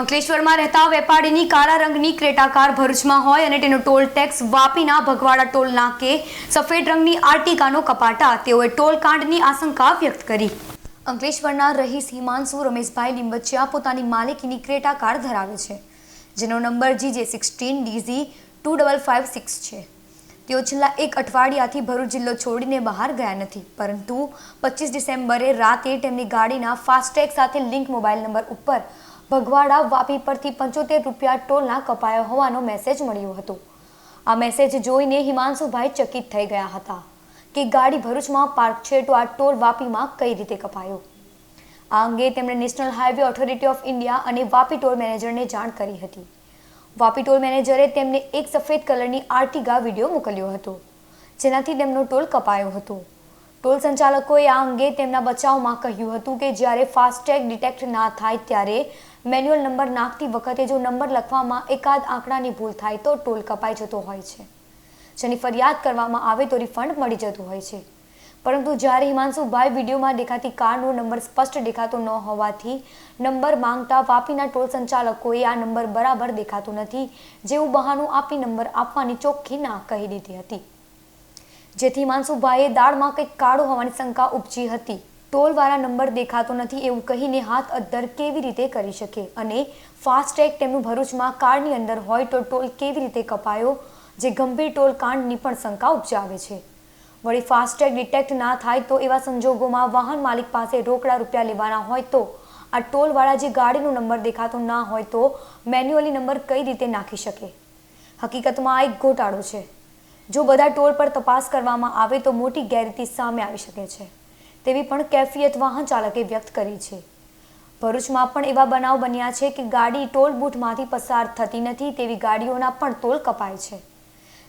અંકલેશ્વરમાં રહેતા વેપારીની કાળા રંગની ક્રેટા કાર ભરૂચમાં હોય અને તેનો ટોલ ટેક્સ વાપીના ભગવાડા ટોલ નાકે સફેદ રંગની આર્ટિકાનો કપાટા, તેઓએ ટોલ કાંડની આશંકા વ્યક્ત કરી. અંકલેશ્વરના રહીશ હિમાંશુ રમેશભાઈ લીંબચિયા પોતાની માલિકીની ક્રેટા કાર ધરાવે છે, જેનો number GJ sixteen DZ two double five six છે. તેઓ છેલ્લા એક અઠવાડિયાથી ભરૂચ જિલ્લો છોડીને બહાર ગયા નથી, પરંતુ પચીસ ડિસેમ્બરે રાતે તેમની ગાડીના ફાસ્ટેગ સાથે લિંક મોબાઈલ નંબર ઉપર ભગવાડા વાપી પરથી પંચોતેર રૂપિયા ટોલના કપાયો હોવાનો મેસેજ મળ્યો હતો. આ મેસેજ જોઈને હિમાંશુભાઈ ચકિત થઈ ગયા હતા કે ગાડી ભરૂચમાં પાર્ક છે તો આ ટોલ વાપીમાં કઈ રીતે કપાયો? આ અંગે તેમણે national highway authority of India અને વાપી ટોલ મેનેજરને જાણ કરી હતી. વાપી ટોલ મેનેજરે તેમને એક સફેદ કલરની આર્ટિગા વીડિયો મોકલ્યો હતો, જેનાથી તેમનો ટોલ કપાયો હતો. ટોલ સંચાલકોએ આ અંગે તેમના બચાવમાં કહ્યું હતું કે જ્યારે ફાસ્ટેગ ડિટેક્ટ ના થાય ત્યારે મેન્યુઅલ નંબર નાખતી વખતે જો નંબર લખવામાં એકાદ આંકડાની ભૂલ થાય તો ટોલ કપાઈ જતો હોય છે. જેની ફરિયાદ કરવામાં આવે તો રિફંડ મળી જતું હોય છે. પરંતુ જ્યારે હિમાંશુભાઈ વિડીયોમાં દેખાતી કારનો નંબર સ્પષ્ટ દેખાતો ન હોવાથી નંબર માંગતા વાપીના ટોલ સંચાલકોએ આ નંબર બરાબર દેખાતો નથી, જેવું બહાનું આપી નંબર આપવાની ચોખ્ખી ના કહી દીધી હતી. જેથી હિમાંશુભાઈએ દાળમાં કંઈક કાળું હોવાની શંકા ઉપજી હતી. ટોલવાળા નંબર દેખાતો નથી એવું કહીને હાથ અદ્ધર કેવી રીતે કરી શકે? અને ફાસ્ટેગ તેમનું ભરૂચમાં કારની અંદર હોય તો ટોલ કેવી રીતે કપાયો? જે ગંભીર ટોલ કાંડની પણ શંકા ઉપજાવે છે. વળી ફાસ્ટેગ ડિટેક્ટ ના થાય તો એવા સંજોગોમાં વાહન માલિક પાસે રોકડા રૂપિયા લેવાના હોય તો આ ટોલવાળા જે ગાડીનો નંબર દેખાતો ના હોય તો મેન્યુઅલી નંબર કઈ રીતે નાખી શકે? હકીકતમાં આ એક ગોટાળો છે. જો બધા ટોલ પર તપાસ કરવામાં આવે તો મોટી ગેરરીતિ સામે આવી શકે છે. તેવી પણ કેફિયત વાહન ચાલકે વ્યક્ત કરી છે. ભરૂચમાં પણ એવા બનાવ બન્યા છે કે ગાડી ટોલ બૂથમાંથી પસાર થતી નથી તેવી ગાડીઓના પણ ટોલ કપાય છે.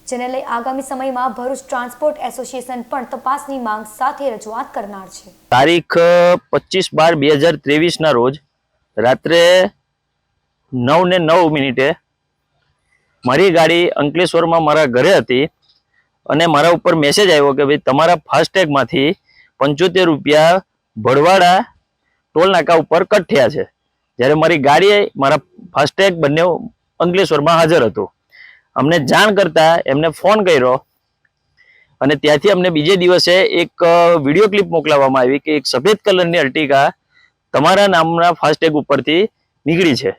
જેને લઈ આગામી સમયમાં ભરૂચ ટ્રાન્સપોર્ટ એસોસિએશન પણ તપાસની માંગ સાથે રજૂઆત કરનાર છે. તારીખ પચીસ બાર બે હજાર ત્રેવીસના રોજ રાત્રે નવ ને નવ મિનિટે મારી ગાડી અંકલેશ્વરમાં મારા ઘરે હતી અને મારા ઉપર મેસેજ આવ્યો કે ભાઈ તમારા ફાસ્ટેગમાંથી પંચોતેર રૂપિયા ભડવાડા ટોલ નાકા ઉપર કટ થયા છે. જ્યારે મારી ગાડી, મારા ફાસ્ટેગ બંને અંકલેશ્વરમાં હાજર હતું. અમને જાણ કરતા એમને ફોન કર્યો અને ત્યાંથી અમને બીજે દિવસે એક વીડિયો ક્લિપ મોકલાવવામાં આવી કે એક સફેદ કલરની અર્ટિકા તમારા નામના ફાસ્ટેગ ઉપરથી નીકળી છે.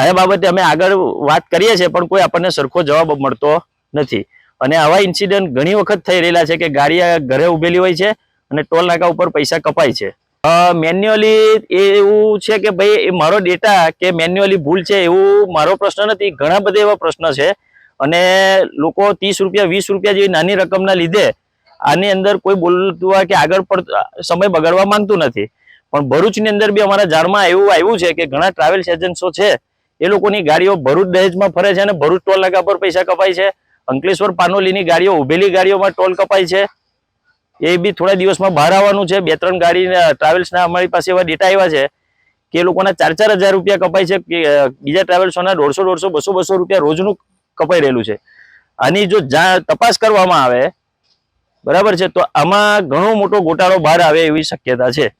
આ બાબતે અમે આગળ વાત કરીએ છીએ, પણ કોઈ આપણને સરખો જવાબ મળતો નથી. અને આવા ઇન્સિડન્ટ ઘણી વખત થઈ રહેલા છે કે ગાડી ઘરે ઉભેલી હોય છે અને ટોલ નાકા ઉપર પૈસા કપાય છે. મેન્યુઅલી એવું છે કે ભાઈ મારો ડેટા કે મેન્યુઅલી ભૂલ છે એવું મારો પ્રશ્ન નથી, ઘણા બધા એવા પ્રશ્ન છે. અને લોકો ત્રીસ રૂપિયા, વીસ રૂપિયા જેવી નાની રકમના લીધે આની અંદર કોઈ બોલતું હોય કે આગળ પણ સમય બગાડવા માંગતું નથી. પણ ભરૂચની અંદર બી અમારા જાણમાં એવું આવ્યું છે કે ઘણા ટ્રાવેલ્સ એજન્ટો છે, એ લોકોની ગાડીઓ ભરૂચ દહેજમાં ફરે છે અને ભરૂચ ટોલ નાકા પર પૈસા કપાય છે. અંકલેશ્વર પાનોલીની ગાડીઓ, ઉભેલી ગાડીઓમાં ટોલ કપાય છે. એ બી થોડા દિવસમાં બહાર આવવાનું છે. બે ત્રણ ગાડી ટ્રાવેલ્સના અમારી પાસે એવા ડેટા આવ્યા છે કે એ લોકોના ચાર ચાર હજાર રૂપિયા કપાય છે બીજા ટ્રાવેલ્સોના દોઢસો દોઢસો, બસો બસો રૂપિયા રોજનું કપાઈ રહેલું છે. આની જા- તપાસ કરવામાં આવે, બરાબર છે, તો આમાં ઘણો મોટો ગોટાળો બહાર આવે એવી શક્યતા છે.